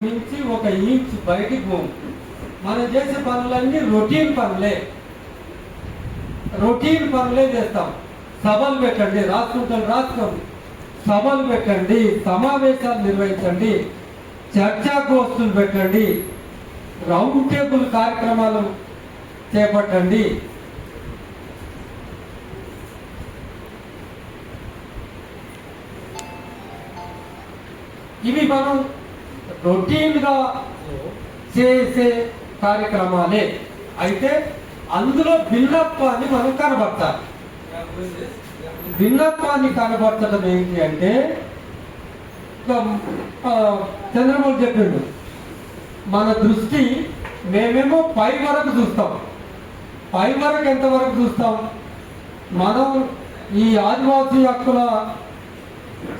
నుంచి ఒక ఇంచ్ బయటికి పోము. మనం చేసే పనులన్నీ రొటీన్ పనులే. రొటీన్ పనులే చేస్తాం. సభలు పెట్టండి రాసుకుంటాం రాసుకోండి సభలు పెట్టండి సమావేశాలు నిర్వహించండి చర్చా గోష్ఠులు పెట్టండి రౌండ్ టేబుల్ కార్యక్రమాలు చేపట్టండి. ఇవి మనం రొటీన్గా చేసే కార్యక్రమాలే. అయితే అందులో భిన్నత్వాన్ని మనం కనబడతాలి భిన్నత్వాన్ని కనబడటం ఏంటి అంటే ఒక, చంద్రబాబు చెప్పిండు మన దృష్టి మేమేమో పై వరకు చూస్తాం. పై వరకు ఎంతవరకు చూస్తాం? మనం ఈ ఆదివాసీ హక్కుల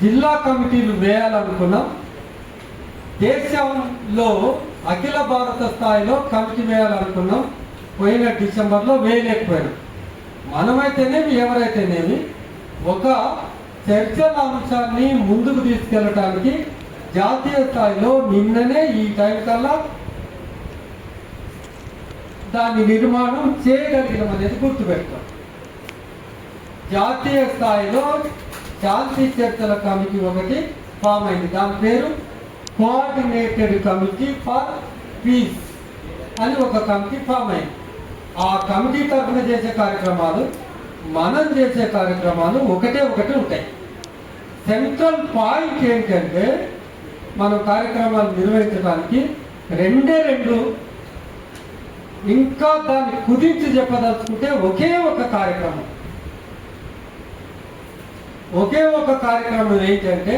జిల్లా కమిటీలు వేయాలనుకున్నాం. దేశంలో అఖిల భారత స్థాయిలో కమిటీ వేయాలనుకున్నాం. పోయిన డిసెంబర్లో వేయలేకపోయాం మనమైతేనేమి ఎవరైతేనేమి ఒక చర్చల అంశాన్ని ముందుకు తీసుకెళ్ళటానికి జాతీయ స్థాయిలో నిన్ననే ఈ టైం కల్లా దాని నిర్మాణం చేయగలిగినాం అనేది గుర్తుపెట్టాం జాతీయ స్థాయిలో శాంతి చర్చల కమిటీ ఒకటి ఫామ్ అయింది. దాని పేరు కోఆర్డినేటెడ్ కమిటీ ఫర్ పీస్ అని ఒక కమిటీ ఫామ్ అయింది. ఆ కమిటీ తరఫున చేసే కార్యక్రమాలు మనం చేసే కార్యక్రమాలు ఒకటే ఒకటి ఉంటాయి. సెంట్రల్ పాయింట్ ఏంటంటే మనం కార్యక్రమాలు నిర్వహించడానికి రెండే రెండు ఇంకా దాన్ని కుదించి చెప్పదలుచుకుంటే ఒకే ఒక కార్యక్రమం. ఒకే ఒక కార్యక్రమం ఏంటంటే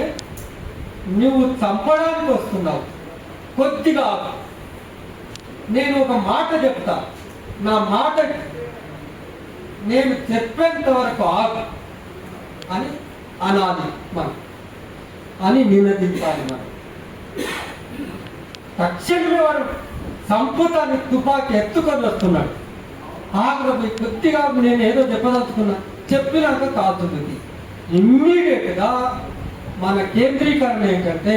నువ్వు చంపడానికి వస్తున్నావు. కొద్దిగా నేను ఒక మాట చెప్తా. నా మాట నేను చెప్పేంత వరకు ఆగు అని అనాలి మనం. అని నినదించాలి మనం. తక్షణమే వాడు సంపుతాన్ని తుపాకీ ఎత్తుకొని వస్తున్నాడు. ఆగ్రహం కొద్దిగా నేను ఏదో చెప్పదలుచుకున్నా. చెప్పినాక కాల్చుతుంది. ఇమ్మీడియట్గా మన కేంద్రీకరణ ఏంటంటే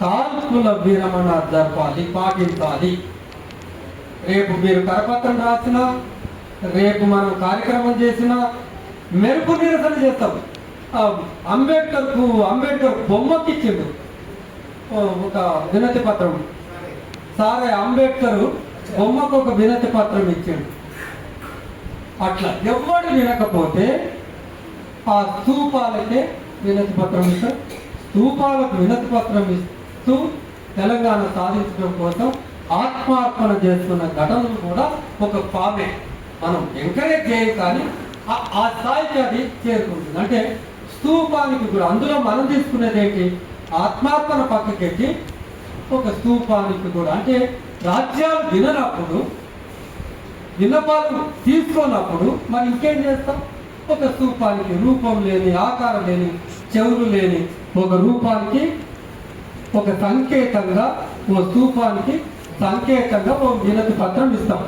కాల్పుల విరమణ జరపాలి పాటించాలి. రేపు మీరు కరపత్రం రాసినా రేపు మనం కార్యక్రమం చేసిన మెరుపు నిరసన చేస్తాం. అంబేద్కర్కు అంబేద్కర్ బొమ్మకి ఇచ్చిండు ఒక వినతి పత్రం. సారే అంబేద్కర్ బొమ్మకు ఒక వినతి పత్రం ఇచ్చిండు. అట్లా ఎవడు వినకపోతే ఆ స్థూపాలకే వినతి పత్రం ఇస్తారు స్థూపాలకు వినతి పత్రం ఇస్తూ తెలంగాణ సాధించడం కోసం ఆత్మార్పణ చేసుకున్న ఘటనలు కూడా ఒక పామే మనం ఎంకరేజ్ చేయం కానీ ఆ- స్థాయికి అది చేరుకుంటుంది. అంటే స్థూపానికి కూడా అందులో మనం తీసుకునేది ఏంటి? ఆత్మార్పణ పక్కకెట్టి ఒక స్థూపానికి కూడా. అంటే రాజ్యాలు విననప్పుడు విన్నపాలు తీసుకున్నప్పుడు మరి ఇంకేం చేస్తాం? ఒక స్థూపానికి రూపం లేని ఆకారం లేని చెవులు లేని ఒక రూపానికి ఒక సంకేతంగా ఓ స్థూపానికి సంకేతంగా ఓ వినతి పత్రం ఇస్తాం.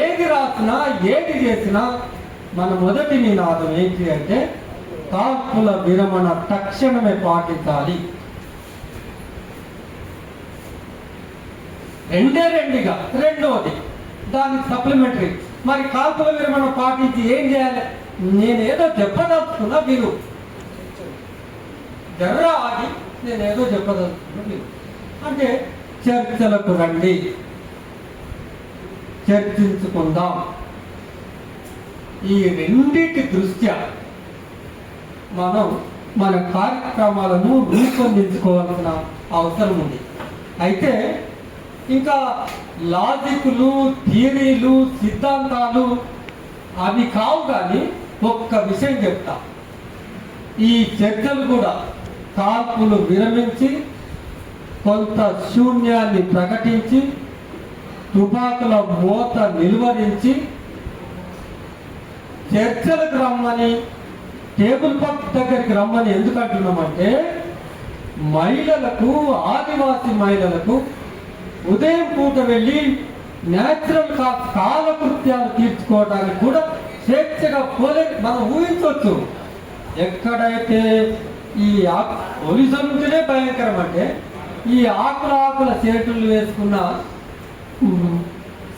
ఏది రాసినా ఏది చేసినా మన మొదటి నినాదం ఏంటి అంటే కాల్పుల విరమణ తక్షణమే పాటించాలి. రెండే రెండుగా రెండవది దానికి సప్లిమెంటరీ మరి కాల్పుల విరమణ పాటించి ఏం చేయాలి? నేనేదో చెప్పదలుచుకున్నా మీరు. జర్ర ఆగి నేనేదో చెప్పదలుచుకున్నా మీరు. అంటే చర్చలకు రండి. చర్చించుకుందాం. ఈ రెండింటి దృష్ట్యా మనం మన కార్యక్రమాలను రూపొందించుకోవాల్సిన అవసరం ఉంది. అయితే ఇంకా లాజిక్లు థియరీలు సిద్ధాంతాలు అవి కావు కానీ ఒక్క విషయం చెప్తా. ఈ చర్చలు కూడా కాల్పులు విరమించి కొంత శూన్యాన్ని ప్రకటించి తుపాకుల మూత నిలువరించి చర్చలకు రమ్మని టేబుల్ పక్ దగ్గరికి రమ్మని ఎందుకు అంటున్నామంటే మహిళలకు ఆదివాసీ మహిళలకు ఉదయం పూట వెళ్ళి న్యాచురల్గా కాలకృత్యాలు తీర్చుకోవడానికి కూడా స్వేచ్ఛగా పోలే మనం ఊహించవచ్చు. ఎక్కడైతే ఈ పోలీసుల నుంచినే భయంకరం అంటే ఈ ఆకుల ఆకుల చేతులు వేసుకున్న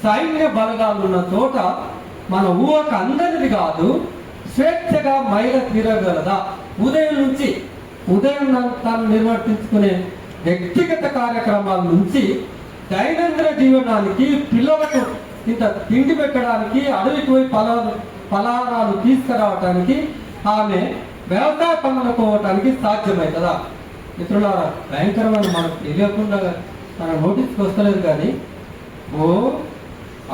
సైన్య బలగాలు ఉన్న చోట మన ఊహకు అందరిది కాదు స్వేచ్ఛగా మైల తీరగలదా? ఉదయం నుంచి ఉదయం తను నిర్వర్తించుకునే వ్యక్తిగత కార్యక్రమాల నుంచి దైనందిన జీవనానికి పిల్లలకు ఇంత తిండి పెట్టడానికి అడవికి పోయి ఫలాలు ఫలాహారాలు తీసుకురావటానికి ఆమె వ్యవసాయ పనులు పోవటానికి సాధ్యమవుతుందా మిత్రులారా భయంకరమైన మనకు తెలియకుండా మన నోటీస్కి వస్తలేదు కానీ ఓ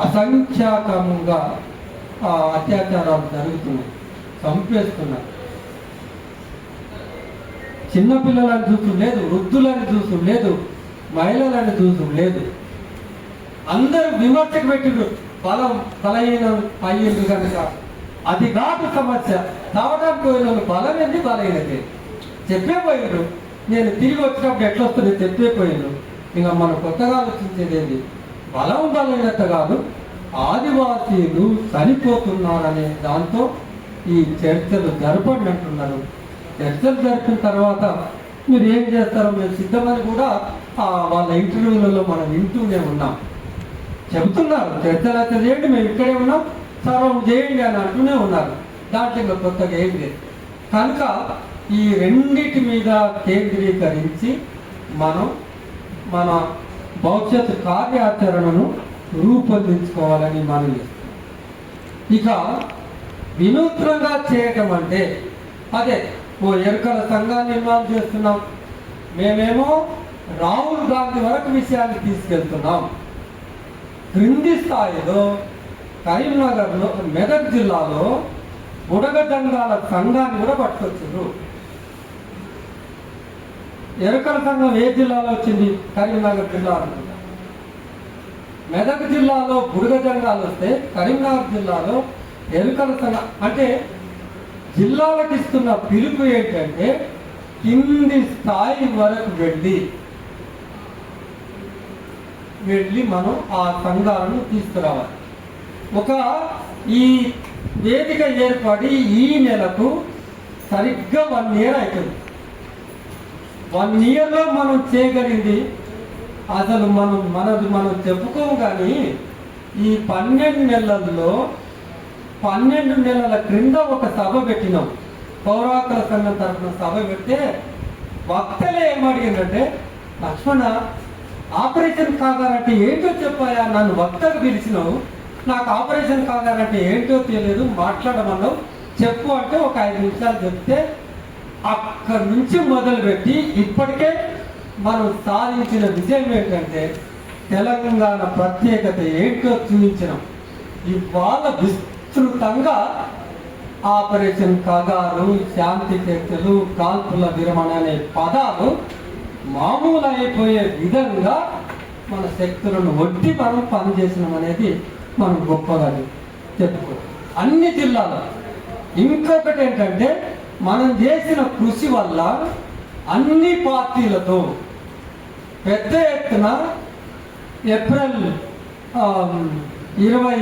అసంఖ్యాకంగా ఆ అత్యాచారాలు జరుగుతున్నాయి చంపేస్తున్నారు. చిన్నపిల్లలని చూసు లేదు వృద్ధులని చూసు లేదు మహిళలని చూసం లేదు. అందరూ విమర్శకు పెట్టిండ్రు. బలం బలహీన అయ్యిండ్రు కనుక. అది కాదు సమస్య. తావడానికి పోయిన బలం ఏంది? బలహీనతే. చెప్పే పోయిండ్రు నేను తిరిగి వచ్చినప్పుడు ఎట్లా వస్తుంది? చెప్పే పోయిండ్రు ఇంకా మనం కొత్తగా ఆలోచించేది ఏంది? బలం బలహీనత కాదు. ఆదివాసీలు చనిపోతున్నారనే దాంతో ఈ చర్చలు జరపండి అంటున్నారు. చర్చలు జరిపిన తర్వాత మీరు ఏం చేస్తారో? మేము సిద్ధమని కూడా వాళ్ళ ఇంటర్వ్యూలలో మనం వింటూనే ఉన్నాం. చెబుతున్నారు చర్చలు చేయండి మేము ఇక్కడే ఉన్నాం సర్వం చేయండి అని అంటూనే ఉన్నారు. దాంట్లో ఇంకా కొత్తగా ఏం లేదు. కనుక ఈ రెండింటి మీద కేంద్రీకరించి మనం మన భవిష్యత్తు కార్యాచరణను రూపొందించుకోవాలని మనం ఇక వినూత్నంగా చేయటం అంటే అదే ఓ ఎరుకల సంఘాన్ని నిర్మాణం చేస్తున్నాం. మేమేమో రాహుల్ గాంధీ వరకు విషయాన్ని తీసుకెళ్తున్నాం. క్రింది స్థాయిలో కరీంనగర్లో మెదక్ జిల్లాలో బుడగదండాల సంఘాన్ని కూడా పట్టుకొచ్చారు ఎరుకల సంఘం ఏ జిల్లాలో వచ్చింది? కరీంనగర్ జిల్లా మెదక్ జిల్లాలో బుడగదండాలు వస్తే కరీంనగర్ జిల్లాలో ఎరుకల సంఘం అంటే జిల్లాలకు ఇస్తున్న పిలుపు ఏంటంటే కింది స్థాయి వరకు వెళ్ళి వెళ్ళి మనం ఆ సంఘాలను తీసుకురావాలి. ఒక ఈ వేదిక ఏర్పడి ఈ నెలకు సరిగ్గా వన్ ఇయర్ అవుతుంది వన్ ఇయర్లో మనం చేయగలిగింది అసలు మనం మనది మనం చెప్పుకోము కానీ ఈ పన్నెండు నెలల్లో పన్నెండు నెలల క్రింద ఒక సభ పెట్టినాం. పౌరాకుల సంఘం తరఫున సభ పెడితే వక్తలే ఏమడిగిందంటే లక్ష్మణ ఆపరేషన్ కాగారంటే ఏంటో చెప్పాయా? నన్ను వక్తకు పిలిచినావు. నాకు ఆపరేషన్ కాగారంటే ఏంటో తెలియదు. మాట్లాడమన్నావు. చెప్పు అంటే ఒక ఐదు నిమిషాలు చెప్తే అక్కడి నుంచి మొదలుపెట్టి ఇప్పటికే మనం సాధించిన విజయం ఏంటంటే తెలంగాణ ప్రత్యేకత ఏంటో చూపించినాం. ఇవాళ విస్తృతంగా ఆపరేషన్ కగారు శాంతి చర్చలు కాల్పుల విరమణ అనే పదాలు మామూలు అయిపోయే విధంగా మన శక్తులను ఒట్టి మనం పనిచేసినాం అనేది మనం గొప్పగా చెప్పుకో. అన్ని జిల్లాలో. ఇంకొకటి ఏంటంటే మనం చేసిన కృషి వల్ల అన్ని పార్టీలతో పెద్ద ఎత్తున ఏప్రిల్ ఇరవై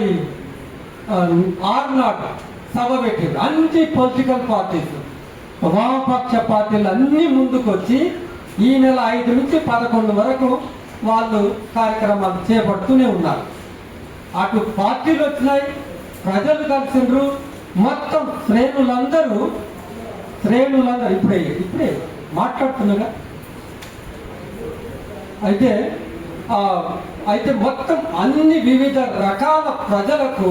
ఆరు నాడు సభ పెట్టారు అన్ని పొలిటికల్ పార్టీస్ వామపక్ష పార్టీలు అన్నీ ముందుకొచ్చి ఈ నెల ఐదు నుంచి పదకొండు వరకు వాళ్ళు కార్యక్రమాలు చేపడుతూనే ఉన్నారు. అటు పార్టీలు వచ్చినాయి ప్రజలు కలిసిండ్రు. మొత్తం శ్రేణులందరూ శ్రేణులందరూ ఇప్పుడే ఇప్పుడే మాట్లాడుతున్నాగా అయితే అయితే మొత్తం అన్ని వివిధ రకాల ప్రజలకు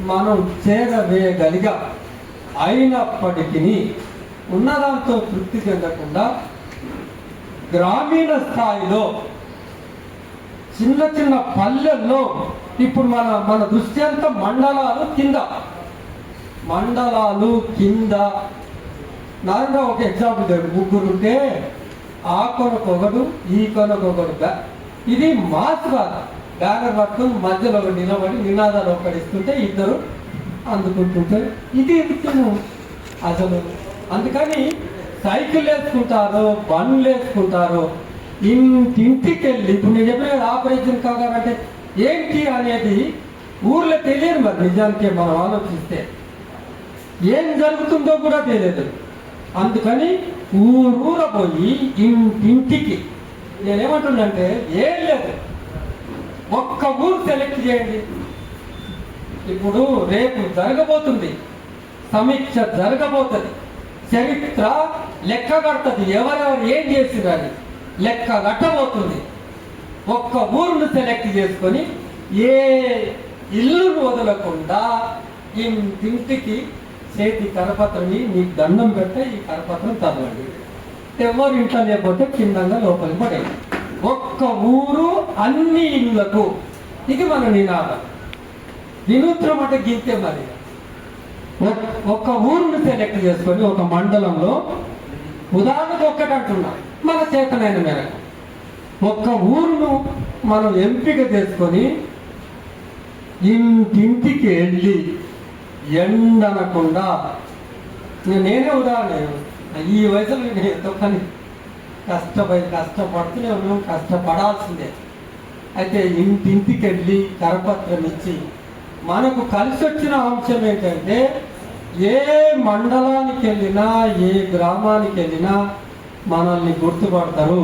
మనం చేరవేయగలిగా. అయినప్పటికీ ఉన్నదాంతో తృప్తి చెందకుండా గ్రామీణ స్థాయిలో చిన్న చిన్న పల్లెల్లో ఇప్పుడు మన మన దృష్టి అంతా మండలాలు కింద. మండలాలు కింద. నాన్న ఒక ఎగ్జాంపుల్ దగ్గర ముగ్గురు ఉంటే ఆ కొనకొకడు ఈ కొనకొకడు ఇది మాస్ కాదు. బ్యానర్ పట్టుకుని మధ్యలో ఒక నిలబడి నినాదాలు ఒకటి ఇస్తుంటే ఇద్దరు అందుకుంటుంటారు. ఇది ఎందుకు? అసలు అందుకని సైకిల్ వేసుకుంటారో బండ్లు వేసుకుంటారో ఇంటింటికి వెళ్ళి ఇప్పుడు నేను చెప్పిన ఆపరేషన్ కాగారంటే ఏంటి అనేది ఊర్లో తెలియదు మరి నిజానికి మనం ఆలోచిస్తే. ఏం జరుగుతుందో కూడా తెలియదు. అందుకని ఊరూర పోయి ఇంటింటికి నేనేమంటున్నంటే ఏం లేదు. ఒక్క ఊరు సెలెక్ట్ చేయండి. ఇప్పుడు రేపు జరగబోతుంది. సమీక్ష జరగబోతుంది. చరిత్ర లెక్క కడుతుంది. ఎవరెవరు ఏం చేసిరని లెక్క కట్టబోతుంది. ఒక్క ఊరును సెలెక్ట్ చేసుకొని ఏ ఇల్లును వదలకుండా ఇంటింటికి చేతి కరపత్రం మీకు దండం పెడితే ఈ కరపత్రం చదవండి ఎవరు ఇంట్లో లేకపోతే కిందంగా లోపలికి పడేది ఒక్క ఊరు అన్ని ఇళ్ళకు. ఇది మన నినాదం. వినూత్నం అంటే గింతే మరి. ఒక్క ఊరును సెలెక్ట్ చేసుకొని ఒక మండలంలో ఉదాహరణకు ఒక్కటి అంటున్నా. మన చేతనైన మేరకు. ఒక్క ఊరును మనం ఎంపిక చేసుకొని ఇంటింటికి వెళ్ళి ఎండనకుండా. నేను నేనే ఉదాహరణ ఈ వయసులో నేను ఎంతో పని కష్టపడి కష్టపడుతూనే ఉన్నాం కష్టపడాల్సిందే. అయితే ఇంటింటికి వెళ్ళి కరపత్రం ఇచ్చి మనకు కలిసి వచ్చిన అంశం ఏంటంటే ఏ మండలానికి వెళ్ళినా ఏ గ్రామానికి వెళ్ళినా మనల్ని గుర్తుపడతారు.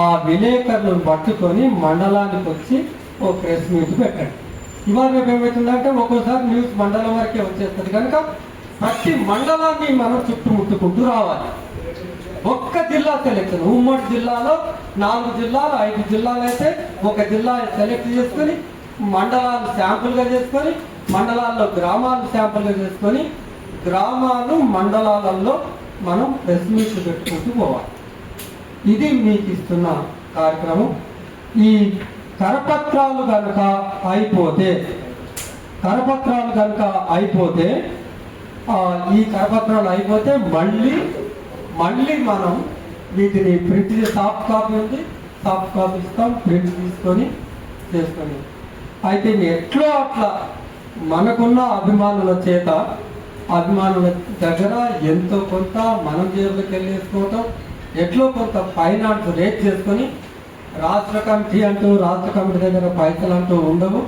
ఆ విలేకరులను పట్టుకొని మండలానికి వచ్చి ఓ ప్రెస్ మీట్ పెట్టండి. ఇవాళ రేపు ఏమవుతుందంటే ఒక్కోసారి న్యూస్ మండలం వరకే వచ్చేస్తుంది. కనుక ప్రతి మండలాన్ని మనం చుట్టుముట్టుకుంటూ రావాలి. ఒక్క జిల్లా సెలెక్ట్ ఉమ్మడి జిల్లాలో నాలుగు జిల్లాలు ఐదు జిల్లాలు అయితే ఒక జిల్లా సెలెక్ట్ చేసుకొని మండలాలు శాంపుల్గా చేసుకొని మండలాల్లో గ్రామాలు శాంపుల్గా చేసుకొని గ్రామాలు మండలాలలో మనం ప్రెస్ మీట్ పెట్టుకుంటూ పోవాలి. ఇది మీకు ఇస్తున్న కార్యక్రమం. ఈ కరపత్రాలు కనుక అయిపోతే కరపత్రాలు కనుక అయిపోతే ఈ కరపత్రాలు అయిపోతే మళ్ళీ మళ్ళీ మనం వీటిని ప్రింట్ సాఫ్ట్ కాపీ ఉంది. సాఫ్ట్ కాపీ ఇస్తాం ప్రింట్ తీసుకొని చేసుకొని. అయితే ఎట్లో అట్లా మనకున్న అభిమానుల చేత అభిమానుల దగ్గర ఎంతో కొంత మనం జేబులకు వెళ్ళేసుకోవటం ఎట్లో కొంత ఫైనాన్స్ రేట్ చేసుకొని రాష్ట్ర కమిటీ అంటూ రాష్ట్ర కమిటీ దగ్గర పైసలు అంటూ ఉండవు.